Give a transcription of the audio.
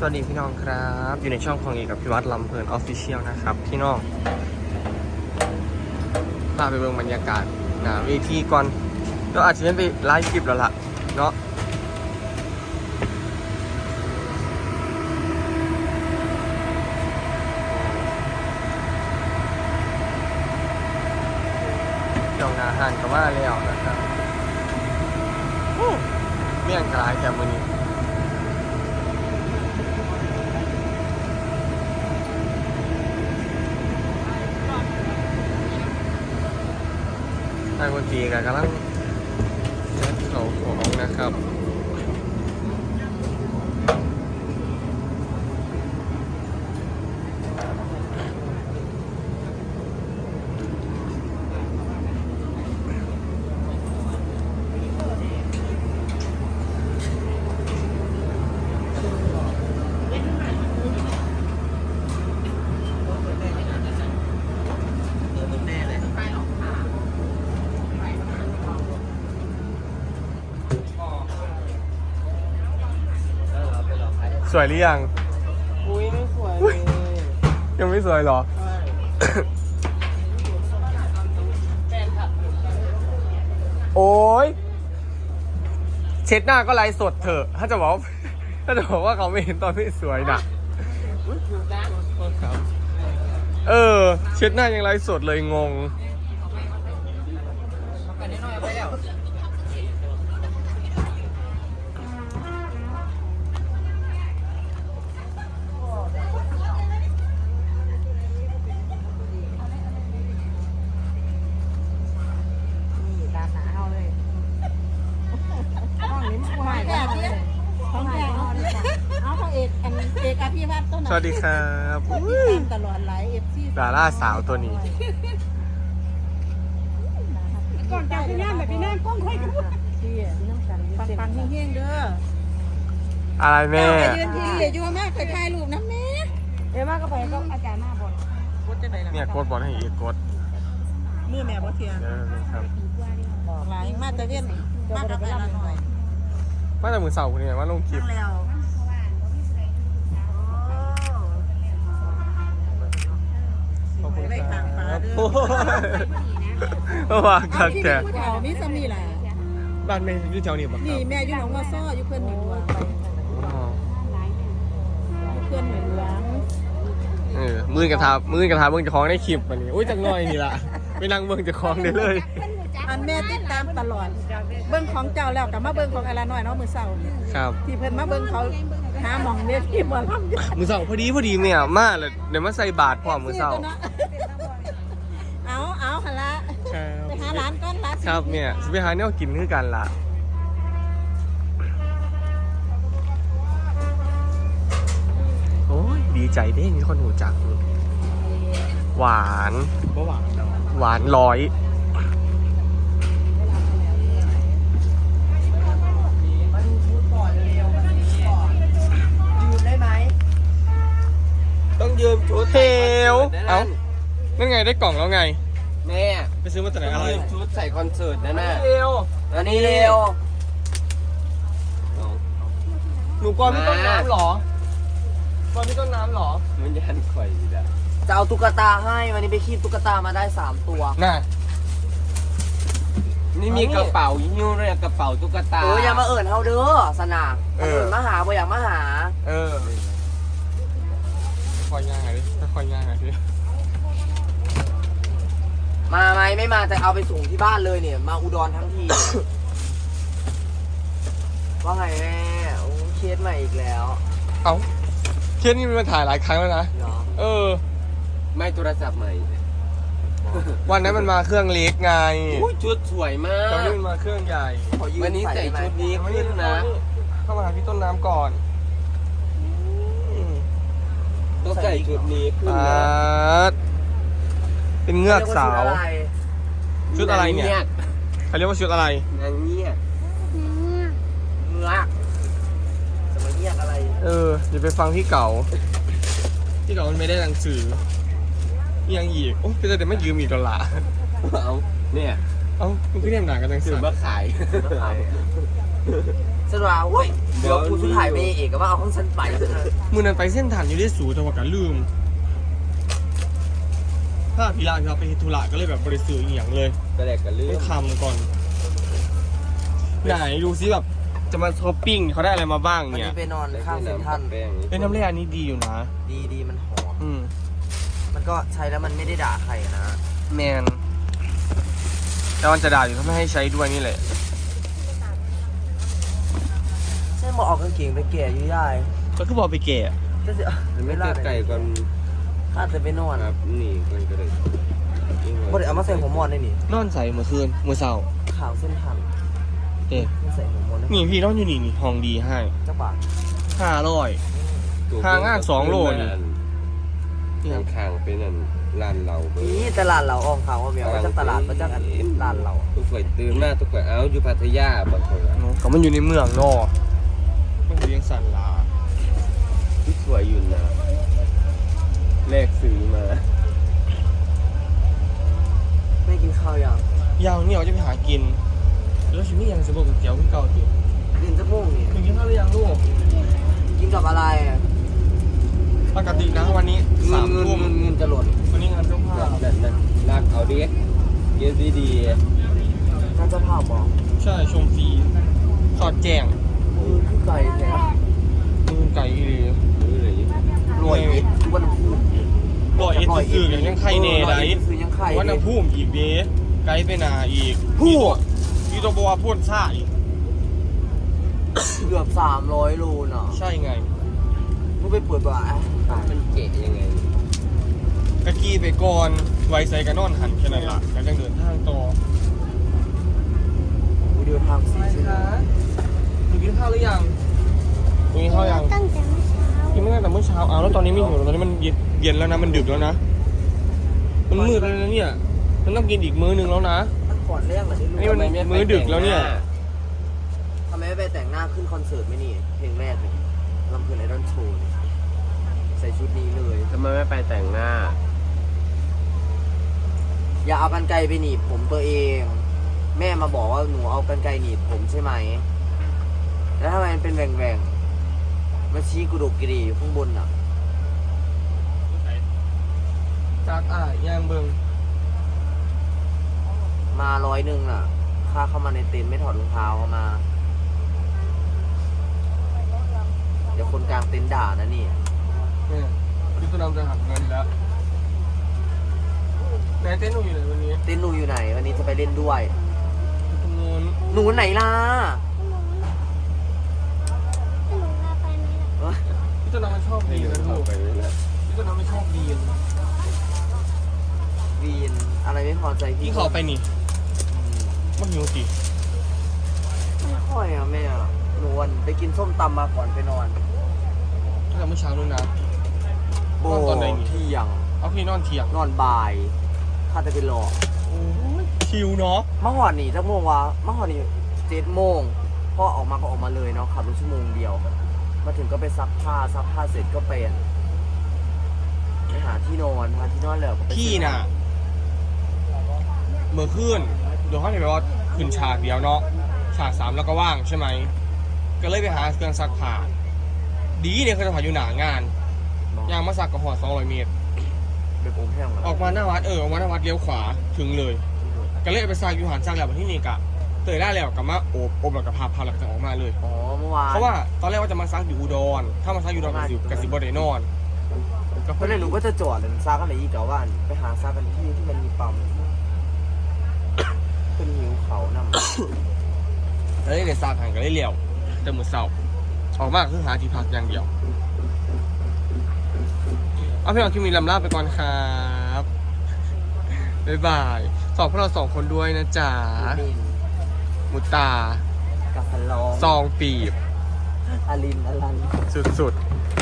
สวัสดีพี่น้องครับ อยู่ในช่องของเอกกับพิวัตรลำเพลินออฟฟิเชียลนะครับ พี่น้องพาไปเบิ่งบรรยากาศนาเวทีก่อนก็อาจจะเป็นไปไลฟ์คลิปแล้วล่ะ เนาะจ้านาหันก็มาแล้วนะครับอู้เมี่ยงกลายแค่มือนี้ ทางคนตรีกันกำลังเซ็ตเขาของนะครับ สวยหรือยัง อุ้ยไม่สวยเลยยังไม่สวยเหรอโอ้ยเช็ดหน้าก็ไลฟ์สดเถอะ ถ้าจะบอกว่าถ้าจะบอกว่าเขาไม่เห็นตอนไม่สวยนะเออ เช็ดหน้ายังไลฟ์สดเลยงงนี่ สวัสดีครับติดอุ้ยตามตลอดหลายเอฟซีดาราสาวตัวนี้ ก่อนจากที่นั่นแบบที่นั่นก้องค่อยกันที่น้ำกันปังปังเฮงๆเด้ออะไรแม่ ไปยืนที่อยู่มากเคยถ่ายรูปนะแม่เดี๋ยวมากก็ไปก็อาจารย์หน้าบนกดจะไหนล่ะเนี่ยกดบอลให้อีกกดมือแม่บ่เทียนเออครับหลายมาแต่เวียนมากกับอะไรหน่อยว่าแต่มือเสาร์คนนี้ว่าลงคลิปแล้ว ขอบคุณไปคทางฟ้ารับเด้อโอ้โหว่ากัที่แกผู้เฒ่ามีสามีแหละบ้านแม่อยู่แถวนี้ปะคนี่รับแม่อยู่หนองว่าซ้ออยู่เพื่อนหนึ่งดวงอ๋ออยู่เพื่อนหนึ่งดวงเออมือกระทามือกระทาเบิ่งจะคล้องได้คลิปวันนี้อุ้ยจังน้อยนี่ล่ะไปนั่งเบิ่งจะคล้องได้เลย อันแม่ติดตามตลอด เบิ้งของเจ้าแล้วกับมาเบิ้งของอะไรน้อยเนาะมือเศร้านี่ครับที่เพิ่นมาเบิ้งเขาหาหมองเนี่ยที่หมอลำอยู่มือเสาร์พอดีพอดีเนี่ยมาเลยเดี๋ยวมาใส่บาทพร้อมมือเสาร์เอาเอาหันละครับไปหาร้านก้อนร้านครับเนี่ยสิไปหาเนี่ยกินคือกันล่ะโอ้ยดีใจเด้มีคนหูจักหวานก็หวานหวานร้อยยืมได้ไหม ต้อง ยืมชุดเทวเอ้า นั่นไงได้กล่องแล้วไง แม่ไปซื้อมาจากไหนต้ออะงไรยืมชุดใส่คอนเสิร์ตนะน่ะเทวอันนี้เร็วหนูกลัวพี่ต้นน้ำเหรอกลัวพี่ต้นน้ำเหรอมันยันข่อยอีกแล้วจะเอาตุ๊กตาให้วันนี้ไปคีบตุ๊กตามาได้3ตัว น่ะ นี่มีกระเป๋ายิ้วด้วยกระเป๋าตุ๊กตาเอออย่ามาเอิญเฮาเด้อสนาเอเอิอญมาหาบ่อยากมาหา เออ คอยย่างหน่อยดิคอยย่างหน่อยดิมาไหมไม่มาแต่เอาไปส่งที่บ้านเลยเนี่ย มาอุดรทั้งที ว่าไงแม่โอ้เคสใหม่อีกแล้วเอ้าเคสนี้มันมาถ่ายหลายครั้งแล้วนะเหรอเออ ไม่โทรศัพท์ใหม่วันนั้นมันมาเครื่องเล็กไงอุ้ยชุดสวยมาตอนนี้กมันมาเครื่องใหญ่ขอยืมวันนี้ใส่ได้ไหมชุดนี้ขึ้นนะ เข้ามาหาพี่ต้นน้ำก่อนอืม ต้องใส่ชุดนี้ขึ้นอ่านะเป็นเงือกสาวเรียกว่าชุดอะไรเนี่ย เขาเรียกว่าชุดอะไร นางเงียบชุดอะไรเงือกจะมาเรียกอะไรเอออย่าไปฟังพี่เก่า พี่เก่ามันไม่ได้หนังสือยังอีกโอ้ยเป็นแต่ไม่ยืมอีกดอลลาร์เอาเนี่ยเอ้ามันก็เรียกหนากันหนังสืถืออมาขายส รุปว่าโอ้ยเดี๋ยวกูสุดท้ายไม่เอกก็ว่าเอาของฉันไปซะเถอะมือนั้นไปเส้นทางอยู่ได้สูแต่ว่ากันลืมถ้าพี่ลานเราไปเฮ็ดธุระก็เลยแบบบริสุทธิ์อหย่างเลยกระแดกกระเลื่อไม่มคำก่อน ไหนดูซิแบบจะมาช้อปปิ้งเขาได้อะไรมาบ้างวันเนี่ยนี้ไปนอนข้างเซ็นทรัลแป้งเป็นน้ำแร่อันนี้ดีอยู่นะ ดีดีมันหอม อืม มันก็ใช้แล้วมันไม่ได้ด่าใครนะ แมนแต่มันจะด่าอยู่ถ้าไม่ให้ใช้ด้วยนี่แหละ ใช่ห มอออกกางเกงไปแก่อยุ่ยายก็คือบอกไปแก่ก็จะไม่เจอไก่ก่อนข้าจะไปนอนครับนี่กันก็ได้บ่ได้เอามาใส่หัวมอนได้นี่นอนใส่เมื่อคืนเมื่อเช้าข่าวเส้นทางเอ๊ะไม่ใส่หัวมอนได้นี่พี่นอนอยู่นี่นี่ห้องดีให้จักบาทห้าร้อยห่างอะสองโลนี่ นี่ข้างๆเป็นนั่นร้านเราเบิ่งนี่ตลาดเราอองเขาว่าเมียว่าจากตลาดมาจากอันร้านเรา ทุกฝ่ายตื่นมาทุกฝ่ายเอาอยู่พัทยาบางคนอะก็มันอยู่ในเมืองเนอกมันเลี้ยง สันลาที่สวยอยู่นะแลกซื้อมาไม่กินข้าวยังยาวเนี่ยเราจะไปหากิน แล้วชิมี่ยังจะบอกกับเจียวพี่เก่าติกินจักโมงนี่ถึงกินข้าวหรือยังลูกกินกับอะไรอะปกตินะวันนี้สามเงินทุ่มเงินเงินจะหล่นวันนี้งานเจ้าภาพนั่นนั่นลากเอาดิเยอะดีดีน่าจะภาพบอกใช่ชมฟรีสอดแจ้ง เออคือไก่แท้มือไก่อีหลีรู้เลยรวยอิดวันพูดบ่อยเอ็ดซื่อๆกันยังไข่เน่ไดคือยังไข่วันเด้น้ำพุ่มอีกเด้ไก่ไปนาอีกพูดมีตัวบัวพ่นซ่าอีกเกือบสามร้อยโลน่ะใช่ไงมึงไปเปิดบ่าตายมันเก๋ยังไงกะกี้ไปก่อนไวใส่กันนอนหันแค่นั้นล่ะแล้วจังเดินทางต่อกูเดินทางสี่ชั่วโมง หนูกินข้าวหรือยังหนูกินข้าวยังตั้งแต่เมื่อเช้ากินไม่ตั้งแต่เมื่อเช้าอ้าวแล้วตอนนี้ไม่หิวเหรอตอนนี้มันเย็นเย็นแล้วนะมันดึกแล้วนะ มันมืดแล้วนะเนี่ยมันต้องกินอีกมื้อนึงแล้วนะมันก่อนเรื่องเหรอที่นี่รู้มันมื้อดึกแล้วเนี่ยทำไมไม่ไปแต่งหน้าขึ้นคอนเสิร์ตไม่นี่เพลงแรกเลยลำเพลินไอดอลโชว์เนี่ยใส่ชุดนี้เลยทำไมไม่ไปแต่งหน้า อย่าเอากันไกลไปหนีบผมตัวเอง แม่มาบอกว่าหนูเอากันไกลหนีบผมใช่ไหม แล้วทำไมมันเป็นแหว่งๆมาชี้กระดูกกระดีอยู่ข้างบนอะ จากอะย่างเบิงมาร้อยหนึ่งอะ ค่าเข้ามาในเต็นท์ไม่ถอดรองเท้าเข้ามา เดี๋ยวคนกลางเต็นท์ด่านะนี่ เนี่ยพี่ต้นน้ำจะหักเงินแล้วไหนเต้นหนูอยู่ไหนวันนี้เต็นท์หนูอยู่ไหน วันนี้จะไปเล่นด้วยอยู่ตรงนู้นหนูไหนล่ะ หนูพาไปไหมล่ะ พี่ต้นน้ำมันชอบให้ดีเดินะนลูเข้ากไปเลยนะพี่ต้นน้ำมันชอบดีนวีนอะไรไม่พอใจพี่พี่ขอไปนี่มันหิวสิไม่ค่อยอะแม่อะหนูวันไปกินส้มตำมาก่อนไปนอนตั้งแต่เมื่อเช้านู้นนะ โบนอนตอนไหนนี่ เที่ยงเอาพี่นอนเที่ยงนอนบ่ายข้าจะไปรอโอ้ยชิวเนาะมาหอดนี่จักโมงวะมาหอดนี่เจ็ดโมงพ่อออกมาก็ออกมาเลยเนาะขับรถชั่วโมงเดียว มาถึงก็ไปซักผ้าซักผ้าเสร็จก็ไปอะไปหาที่นอนหาที่นอนแล้วก็ไปพี่น่ะเมื่อคืนเดี๋ยวเขาเห็นว่าขึ้นฉากเดียวเนาะฉากสามแล้วก็ว่างใช่ไหม ก็เลยไปหาเครื่องซักผ้าดีเนี่ยเขาจะผ่าอยู่หนางานยางมาสักกับหอดสองร้อยเมตรไปโอมแห้งออกมาหน้าวัดเออออกมาหน้าวัดเลี้ยวขวาถึงเลย ก็เลยเอาไปซักอยู่หันซักแล้ววันที่นี่กะ เตยได้แล้วกลับมาโอบโอบแล้วก็พาพาแล้วก็จะออกมาเลย อ๋อเมื่อวานเพราะว่าตอนแรกว่าจะมาซักอยู่อุดร ถ้ามาซักอยู่อุดรกับสิกับสิบได้นอนก็เพราะเลยหนูก็จะจอดเลยซักกันไหนอีกเก่าว่านไปหาซักกันที่ที่มันมีปั๊มเป็นหิวเขานำแล้วเลยซักหันก็เลยเลี้ยวแต่มือเศร้าออกมาคือหาที่พักอย่างเดียวเอาพี่น้องคิมมีลำลาไปก่อนครับบ๊ายบายสอบพวกเราสองคนด้วยนะจ๊ะลิน มุตตา กับฟันลองซองปีบ อาลินอลัน สุดๆ